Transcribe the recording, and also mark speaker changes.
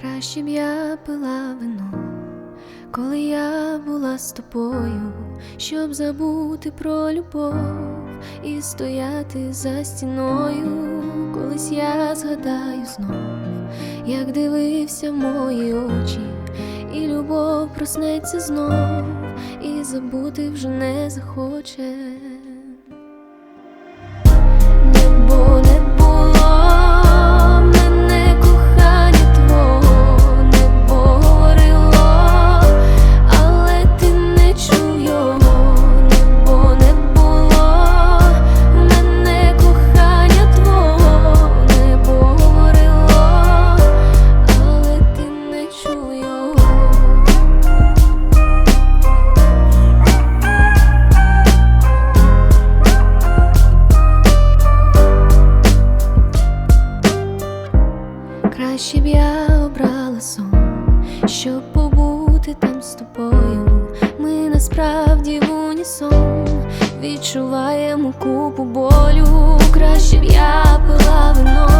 Speaker 1: Краще б я пила вино, коли я була з тобою, щоб забути про любов і стояти за стіною, колись я згадаю знов, як дивився в мої очі, і любов проснеться знов, і забути вже не захоче. Краще б я обрала сон, щоб побути там з тобою. Ми насправді в унісон відчуваємо купу болю. Краще б я пила вино,